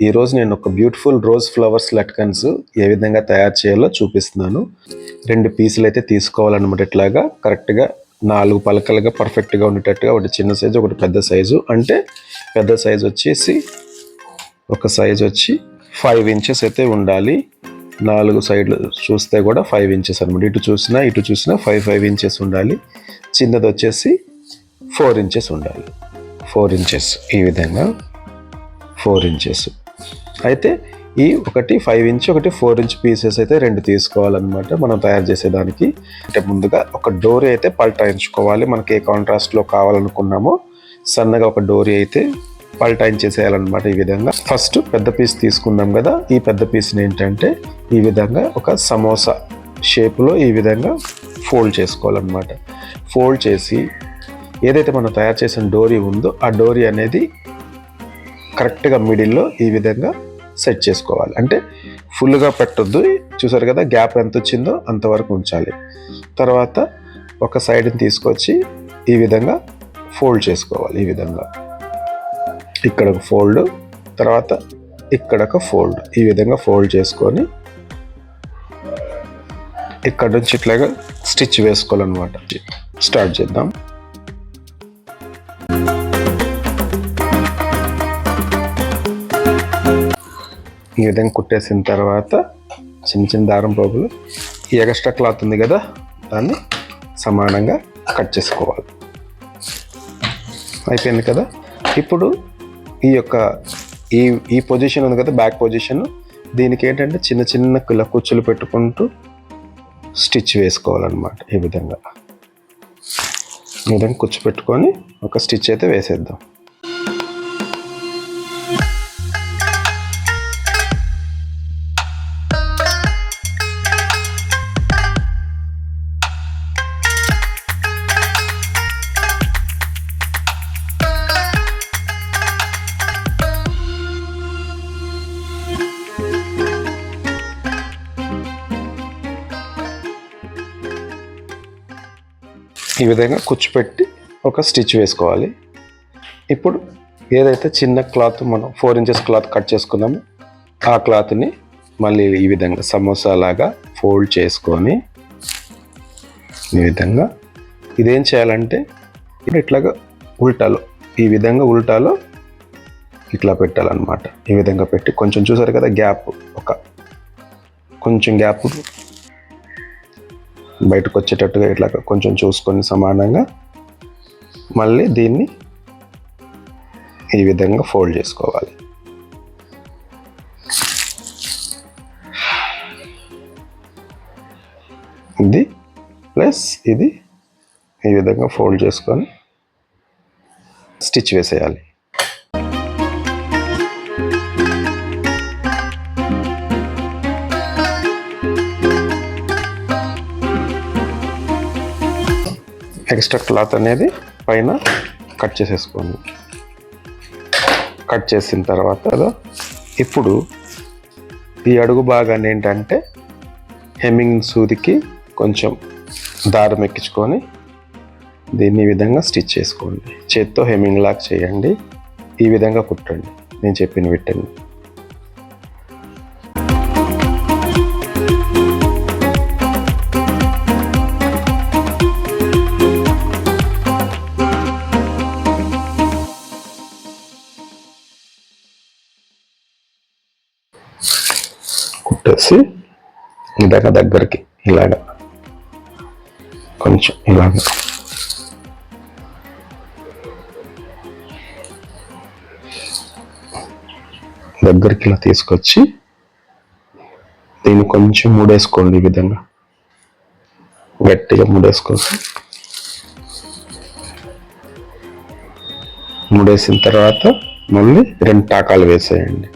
ఈరోజు నేను ఒక బ్యూటిఫుల్ రోజ్ ఫ్లవర్స్ లట్కన్స్ ఏ విధంగా తయారు చేయాలో చూపిస్తున్నాను. రెండు పీసులు అయితే తీసుకోవాలన్నమాట ఇట్లాగా. కరెక్ట్గా నాలుగు పలకలుగా పర్ఫెక్ట్గా ఉండేటట్టుగా ఒకటి చిన్న సైజు ఒకటి పెద్ద సైజు అంటే పెద్ద సైజు వచ్చేసి ఒక సైజు వచ్చి ఫైవ్ ఇంచెస్ అయితే ఉండాలి. నాలుగు సైడ్లు చూస్తే కూడా ఫైవ్ ఇంచెస్ అనమాట ఇటు చూసినా ఇటు చూసినా ఫైవ్ ఫైవ్ ఇంచెస్ ఉండాలి. చిన్నది వచ్చేసి ఫోర్ ఇంచెస్ ఉండాలి. ఫోర్ ఇంచెస్ ఈ విధంగా. ఫోర్ ఇంచెస్ అయితే ఈ ఒకటి ఫైవ్ ఇంచ్ ఒకటి ఫోర్ ఇంచ్ పీసెస్ అయితే రెండు తీసుకోవాలన్నమాట మనం తయారు చేసేదానికి. అంటే ముందుగా ఒక డోరీ అయితే పల్టాయించుకోవాలి. మనకి ఏ కాంట్రాస్ట్లో కావాలనుకున్నామో సన్నగా ఒక డోరీ అయితే పల్టాయించేసేయాలన్నమాట ఈ విధంగా. ఫస్ట్ పెద్ద పీస్ తీసుకున్నాం కదా ఈ పెద్ద పీస్ని ఏంటంటే ఈ విధంగా ఒక సమోసా షేప్లో ఈ విధంగా ఫోల్డ్ చేసుకోవాలన్నమాట. ఫోల్డ్ చేసి ఏదైతే మనం తయారు చేసిన డోరీ ఉందో ఆ డోరీ అనేది కరెక్ట్గా మిడిల్లో ఈ విధంగా సెట్ చేసుకోవాలి. అంటే ఫుల్గా పెట్టొద్దు. చూసారు కదా గ్యాప్ ఎంత వచ్చిందో అంతవరకు ఉంచాలి. తర్వాత ఒక సైడ్ని తీసుకొచ్చి ఈ విధంగా ఫోల్డ్ చేసుకోవాలి ఈ విధంగా. ఇక్కడ ఒక ఫోల్డ్ తర్వాత ఇక్కడ ఒక ఫోల్డ్. ఈ విధంగా ఫోల్డ్ చేసుకొని ఇక్కడ నుంచి ఇట్లాగా స్టిచ్ వేసుకోవాలన్నమాట. స్టార్ట్ చేద్దాం. ఈ విధంగా కుట్టేసిన తర్వాత చిన్న చిన్న దారం పోగులు ఈ ఎక్స్ట్రా క్లాత్ ఉంది కదా దాన్ని సమానంగా కట్ చేసుకోవాలి. అయిపోయింది కదా? ఇప్పుడు ఈ యొక్క ఈ ఈ పొజిషన్ ఉంది కదా బ్యాక్ పొజిషన్. దీనికి ఏంటంటే చిన్న చిన్న ఇలా కుచ్చులు పెట్టుకుంటూ స్టిచ్ వేసుకోవాలన్నమాట ఈ విధంగా. ఈ విధంగా కుచ్చు పెట్టుకొని ఒక స్టిచ్ అయితే వేసేద్దాం. ఈ విధంగా కుచ్చిపెట్టి ఒక స్టిచ్ వేసుకోవాలి. ఇప్పుడు ఏదైతే చిన్న క్లాత్ మనం ఫోర్ ఇంచెస్ క్లాత్ కట్ చేసుకున్నామో ఆ క్లాత్ని మళ్ళీ ఈ విధంగా సమోసా లాగా ఫోల్డ్ చేసుకొని ఈ విధంగా ఇదేం చేయాలంటే ఇప్పుడు ఇట్లాగా ఉల్టాలో ఈ విధంగా ఉల్టాలో ఇట్లా పెట్టాలన్నమాట. ఈ విధంగా పెట్టి కొంచెం చూసారు కదా గ్యాప్ ఒక కొంచెం గ్యాప్ బయటకు వచ్చేటట్టుగా ఇట్లా కొంచెం చూసుకొని సమానంగా మళ్ళీ దీన్ని ఈ విధంగా ఫోల్డ్ చేసుకోవాలి. ఇది ప్లస్ ఇది ఈ విధంగా ఫోల్డ్ చేసుకొని స్టిచ్ వేసేయాలి. ఎక్స్ట్రా క్లాత్ అనేది పైన కట్ చేసేసుకోండి. కట్ చేసిన తర్వాత ఇప్పుడు ఈ అడుగు భాగాన్ని ఏంటంటే హెమ్మింగ్ సూదికి కొంచెం దారం ఎక్కించుకొని దీన్ని ఈ విధంగా స్టిచ్ చేసుకోండి. చేత్తో హెమ్మింగ్ లాక్ చేయండి. ఈ విధంగా కుట్టండి. నేను చెప్పిన విట్టండి కుట్టేసి ఇలాగ దగ్గరికి ఇలాగ కొంచెం ఇలాగ. దగ్గరికి ఇలా తీసుకొచ్చి దీన్ని కొంచెం ముడేసుకోండి ఈ విధంగా. గట్టిగా ముడేసుకోండి ముడేసిన తర్వాత మళ్ళీ రెండు టాకాలు వేసేయండి.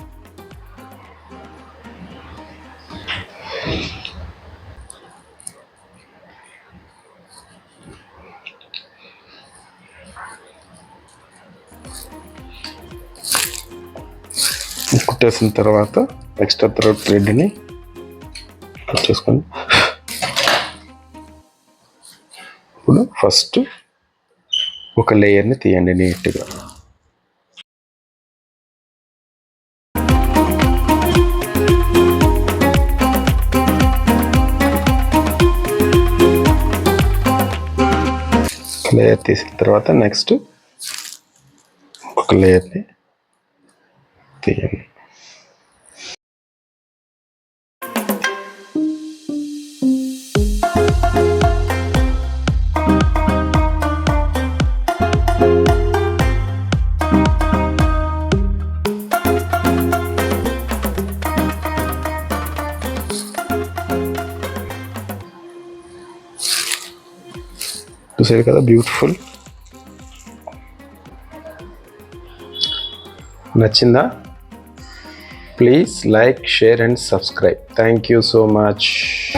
కుట్టేసిన తర్వాత ఎక్స్ట్రా థ్రెడ్ థ్రెడ్ని కట్ చేసుకొని ఇప్పుడు ఫస్ట్ ఒక లేయర్ని తీయండి నీట్గా. లేయర్ తీసిన తర్వాత నెక్స్ట్ ఒక లేయర్ని తీయండి చూసారు కదా బ్యూటిఫుల్ నచ్చిందా Please like, share and subscribe. Thank you so much.